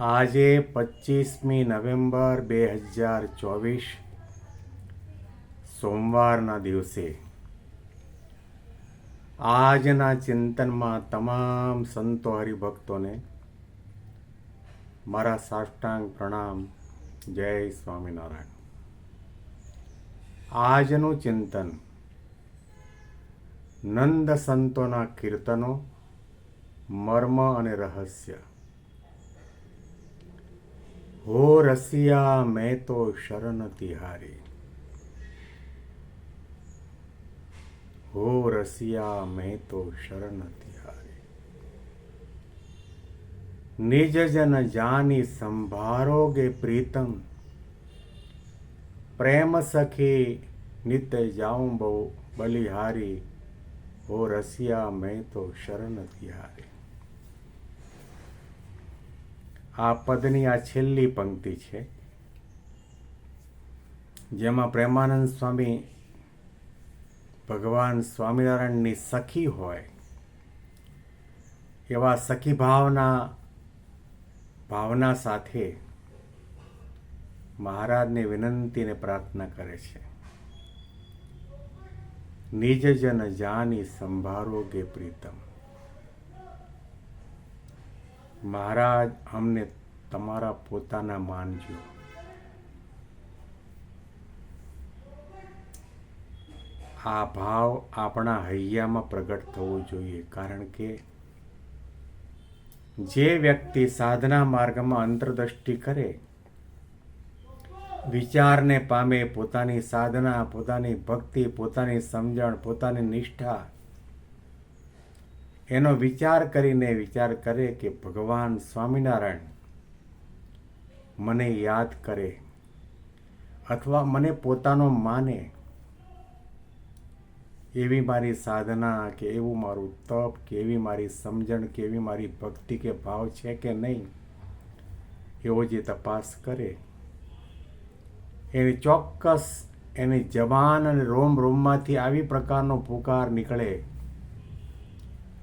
આજે પચીસમી નવેમ્બર બે હજાર ચોવીસ, સોમવારના દિવસે. આજના ચિંતનમાં તમામ સંતો હરિભક્તોને મારા સાષ્ટાંગ પ્રણામ. જય સ્વામિનારાયણ. આજનું ચિંતન નંદ સંતોના કીર્તનો, મર્મ અને રહસ્ય. હો રસિયા, મેં તો શરણ તિહારી. હો રસિયા, મેં તો શરણ તિહારી. નિજ જન જાની સંભારોગે પ્રીતમ. પ્રેમ સખી નિત જાઉં બહુ બલિહારી. હો રસિયા, મેં તો શરણ તિહારી. આ પદની આ છેલ્લી પંક્તિ છે. જેમાં પ્રેમાનંદ સ્વામી ભગવાન સ્વામિનારાયણની સખી હોય, એવા સખી ભાવના ભાવના સાથે મહારાજને વિનંતીને પ્રાર્થના કરે છે. નિજ જન જાની સંભારોગે પ્રીતમ. મહારાજ અમને તમારા પોતાના માનજો. આ ભાવ આપણા હૈયામાં પ્રગટ થવો જોઈએ, કારણ કે જે વ્યક્તિ સાધના માર્ગમાં અંતરદ્રષ્ટિ કરે, વિચારને પામે પોતાની સાધના, પોતાની ભક્તિ, પોતાની સમજણ, પોતાની નિષ્ઠા એનો વિચાર કરીને વિચાર કરે કે ભગવાન સ્વામિનારાયણ મને યાદ કરે અથવા મને પોતાનો માને એવી મારી સાધના કે એવું મારું તપ કે એવી મારી સમજણ કે એવી મારી ભક્તિ કે ભાવ છે કે નહીં, એવો જે તપાસ કરે, એને ચોક્કસ એની જબાન અને રોમ રોમમાંથી આવી પ્રકારનો પુકાર નીકળે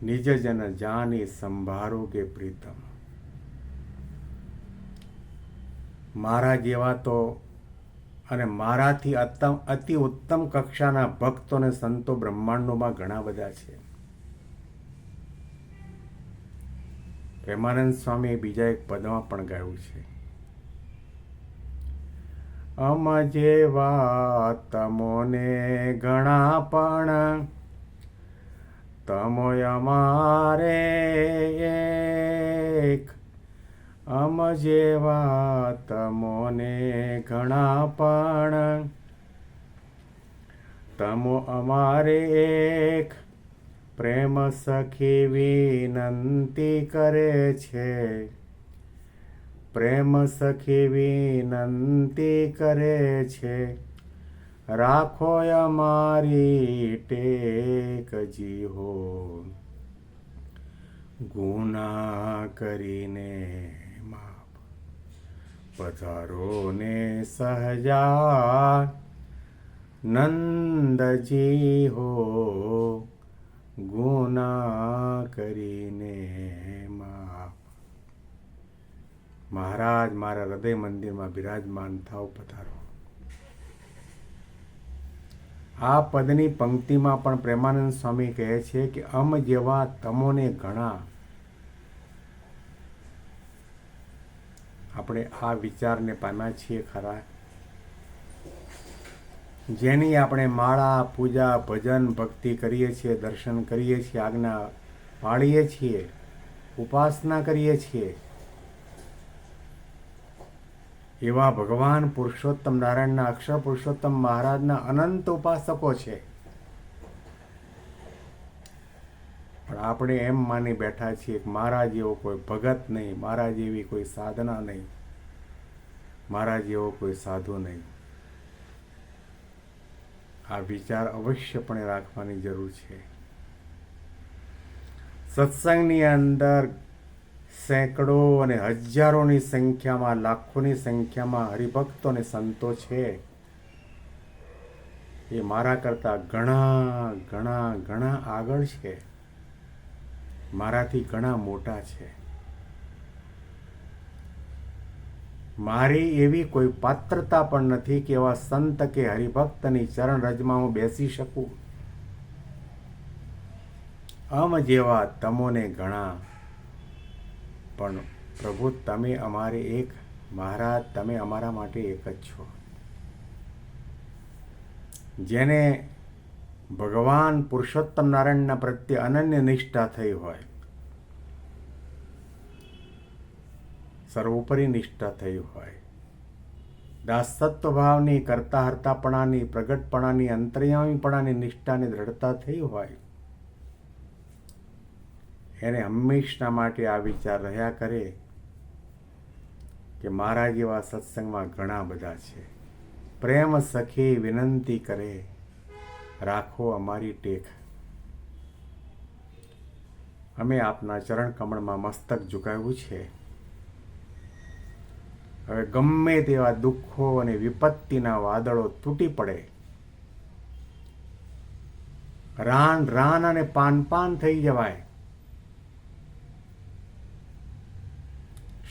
નિજ જન જાની સંભારો કે પ્રીતમ મારા જેવા તો અને મારાથી અતમ અતિ ઉત્તમ કક્ષાના ભક્તો અને સંતો બ્રહ્માંડોમાં ઘણા બધા છે પ્રેમાનંદ સ્વામીએ બીજા એક પદમાં પણ ગાયું છે। અમ જેવા તમોને ઘણા પણ તમો અમારે એક. અમ જેવા તમોને ઘણા પણ. તમો અમારે એક. પ્રેમ સખી વિનંતી કરે છે. પ્રેમ સખી વિનંતી કરે છે. રાખો અમારી ટેકજી હો ગુના કરીને માપ પધારો ને સહજા નંદજી હો ગુના કરીને માપ મહારાજ મારા હૃદય મંદિરમાં બિરાજમાન થાવ પધારો. આ પદની પંક્તિમાં પણ પ્રેમાનંદ સ્વામી કહે છે કે, અમ જેવા તમોને ઘણા. આપણે આ વિચારને પામ્યા છીએ ખરા. જેની આપણે માળા, પૂજા, ભજન, ભક્તિ કરીએ છીએ, દર્શન કરીએ છીએ, આજ્ઞા પાળીએ છીએ, ઉપાસના કરીએ છીએ એવા ભગવાન પુરુષોત્તમ નારાયણના અક્ષર પુરુષોત્તમ મહારાજના અનંત ઉપાસકો છે. પણ આપણે એમ માની બેઠા છીએ કે મારા જેવો કોઈ ભગત નહીં, મારા જેવી કોઈ સાધના નહીં, મારા જેવો કોઈ સાધુ નહીં. આ વિચાર અવશ્યપણે રાખવાની જરૂર છે. સત્સંગની અંદર સેંકડો અને હજારોની સંખ્યામાં, લાખોની સંખ્યામાં હરિભક્તો અને સંતો છે. એ મારા કરતાં ઘણા ઘણા ઘણા આગળ છે. મારાથી ઘણા મોટા છે. મારી એવી કોઈ પાત્રતા પણ નથી કે એવા સંત કે હરિભક્તની ચરણ રજમાં હું બેસી શકું. આમ જેવા તમોને ઘણા પણ પ્રભુ, તમે અમારે એક, મહારાજ, તમે અમારા માટે એક જ છો. જેને ભગવાન પુરુષોત્તમ નારાયણના પ્રત્યે અનન્ય નિષ્ઠા થઈ હોય, સર્વોપરી નિષ્ઠા થઈ હોય દાસત્વ ભાવની કરતા હર્તાપણાની પ્રગટપણાની, અંતર્યામીપણાની નિષ્ઠાની દ્રઢતા થઈ હોય એને હંમેશના માટે આ વિચાર રહ્યા કરે કે મારા જેવા સત્સંગમાં ઘણા બધા છે. પ્રેમ સખી વિનંતી કરે, રાખો અમારી ટેક. અમે આપના ચરણ કમળમાં મસ્તક ઝુકાવ્યું છે. હવે ગમે તેવા દુઃખો અને વિપત્તિના વાદળો તૂટી પડે. રાન રાન અને પાન પાન થઈ જવાય.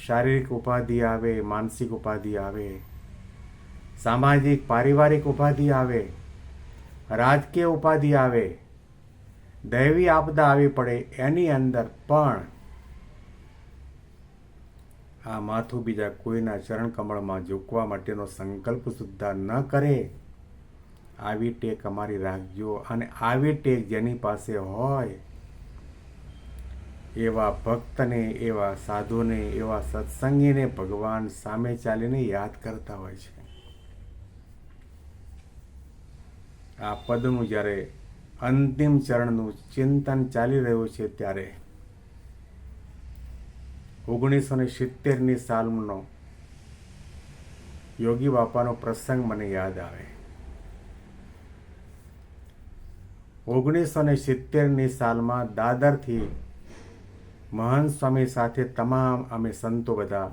શારીરિક ઉપાધિ આવે, માનસિક ઉપાધિ આવે, સામાજિક, પારિવારિક ઉપાધિ આવે, રાજકીય ઉપાધિ આવે, દૈવી આપદા આવી પડે એની અંદર પણ આ માથું બીજા કોઈના ચરણ કમળમાં ઝૂકવા માટેનો સંકલ્પ સુદ્ધા ન કરે, આવી ટેક અમારી રાખજો. અને આવી ટેક જેની પાસે હોય એવા ભક્તને, એવા સાધુને, એવા સત્સંગીને ભગવાન સામે ચાલીને યાદ કરતા હોય છે. આ પદનું જ્યારે અંતિમ ચરણનું ચિંતન ચાલી રહ્યું છે ત્યારે ઓગણીસો ને સિત્તેરની સાલનો યોગી બાપાનો પ્રસંગ મને યાદ આવે. ઓગણીસો ને સિત્તેરની સાલમાં દાદરથી મહંત સ્વામી સાથે તમામ અમે સંતો બધા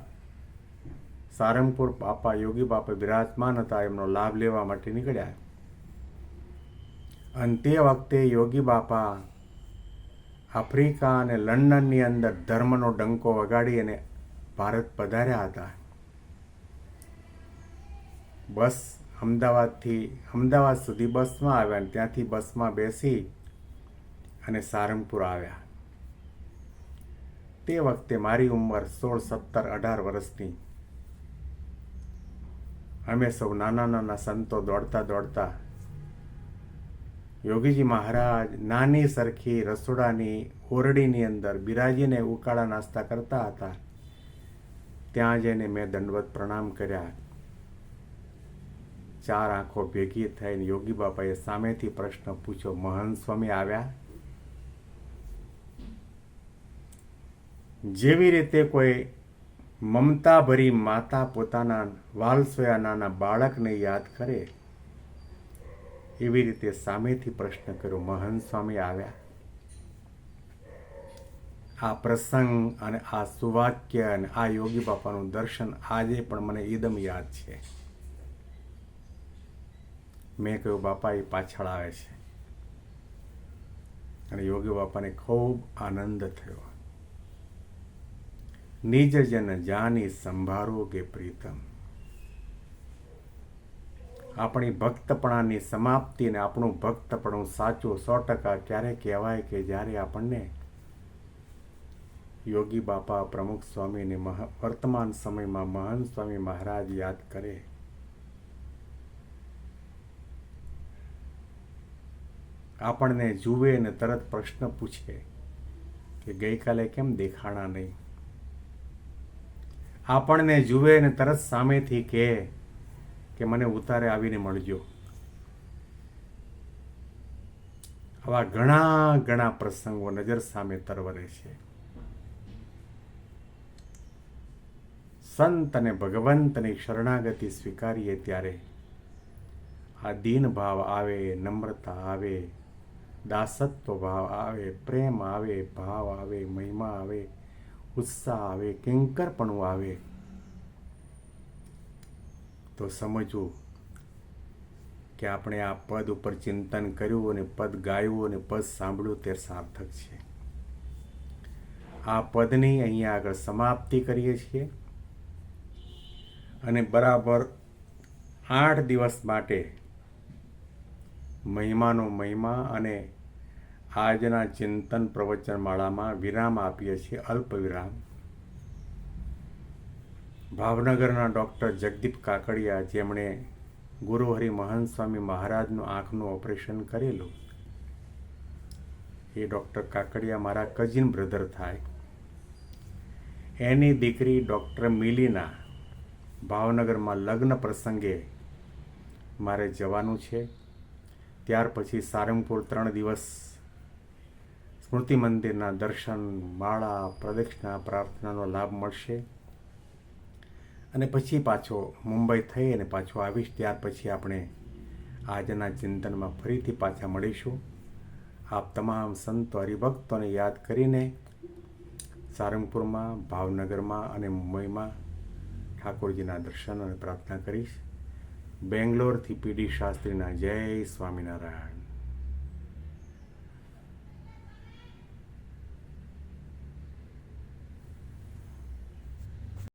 સારંગપુર બાપા યોગી બાપા વિરાજમાન હતા, એમનો લાભ લેવા માટે નીકળ્યા. અને તે વખતે યોગી બાપા આફ્રિકા અને લંડનની અંદર ધર્મનો ડંકો વગાડી અને ભારત પધાર્યા હતા. બસ અમદાવાદથી, અમદાવાદ સુધી બસમાં આવ્યા અને ત્યાંથી બસમાં બેસી અને સારંગપુર આવ્યા. તે વખતે મારી ઉંમર સોળ, સત્તર, અઢાર વર્ષની. અમે સૌ નાના નાના સંતો દોડતા દોડતા યોગીજી મહારાજ નાની સરખી રસોડાની ઓરડીની અંદર બિરાજીને ઉકાળા નાસ્તા કરતા હતા. ત્યાં જઈને મેં દંડવત પ્રણામ કર્યા. ચાર આંખો ભેગી થઈને યોગી બાપાએ સામેથી પ્રશ્ન પૂછ્યો મહંત સ્વામી આવ્યા? જેવી રીતે કોઈ મમતાભરી માતા પોતાના વાલસોયા નાના બાળકને યાદ કરે, એવી રીતે સામેથી પ્રશ્ન કર્યો મહંત સ્વામી આવ્યા. આ પ્રસંગ અને આ સુવાક્ય અને આ યોગી બાપાનું દર્શન આજે પણ મને એકદમ યાદ છે. મેં કહ્યું, બાપા, એ પાછળ આવે છે. અને યોગી બાપાને ખૂબ આનંદ થયો. નિજ જન જાની સંભારો કે પ્રીતમ. આપણી ભક્તપણાની સમાપ્તિ અને આપણું ભક્તપણું સાચું સો ટકા ક્યારે કહેવાય કે જ્યારે આપણને યોગી બાપા, પ્રમુખ સ્વામીને વર્તમાન સમયમાં મહાન સ્વામી મહારાજ યાદ કરે. આપણને જુએ ને તરત પ્રશ્ન પૂછે કે ગઈકાલે કેમ દેખાણા નહીં? આપણને જુએ ને તરત સામેથી કહે કે મને ઉતારે આવીને મળજો. આવા ઘણા ઘણા પ્રસંગો નજર સામે તરવરે છે. સંત અને ભગવંતની શરણાગતિ સ્વીકારીએ ત્યારે આ દીન ભાવ આવે, નમ્રતા આવે, દાસત્વ ભાવ આવે, પ્રેમ આવે, ભાવ આવે, મહિમા આવે ઉત્સાહ આવે કેંકરપણું આવે તો સમજવું કે આપણે આ પદ ઉપર ચિંતન કર્યું અને પદ ગાયું અને પદ સાંભળ્યું તે સાર્થક છે. આ પદની અહીંયા આગળ સમાપ્તિ કરીએ છીએ. અને બરાબર આઠ દિવસ માટે મહિમાનો મહિમા અને આજના ચિંતન પ્રવચન માળામાં વિરામ આપીએ છીએ અલ્પ વિરામ ભાવનગરના ડૉક્ટર જગદીપ કાકડિયા, જેમણે ગુરુહરિ મહંત સ્વામી મહારાજનું આંખનું ઓપરેશન કરેલું, એ ડૉક્ટર કાકડિયા મારા કઝિન બ્રધર થાય. એની દીકરી ડૉક્ટર મિલીના ભાવનગરમાં લગ્ન પ્રસંગે મારે જવાનું છે. ત્યાર પછી સારંગપુર ત્રણ દિવસ સ્મૃતિ મંદિરના દર્શન, માળા, પ્રદક્ષિણા, પ્રાર્થનાનો લાભ મળશે. અને પછી પાછો મુંબઈ થઈ અને પાછો આવીશ, ત્યાર પછી આપણે આજના ચિંતનમાં ફરીથી પાછા મળીશું. આપ તમામ સંતો, હરિભક્તોને યાદ કરીને સારંગપુરમાં, ભાવનગરમાં અને મુંબઈમાં ઠાકોરજીના દર્શન અને પ્રાર્થના કરીશ. બેંગ્લોરથી પીડી શાસ્ત્રીના જય સ્વામિનારાયણ.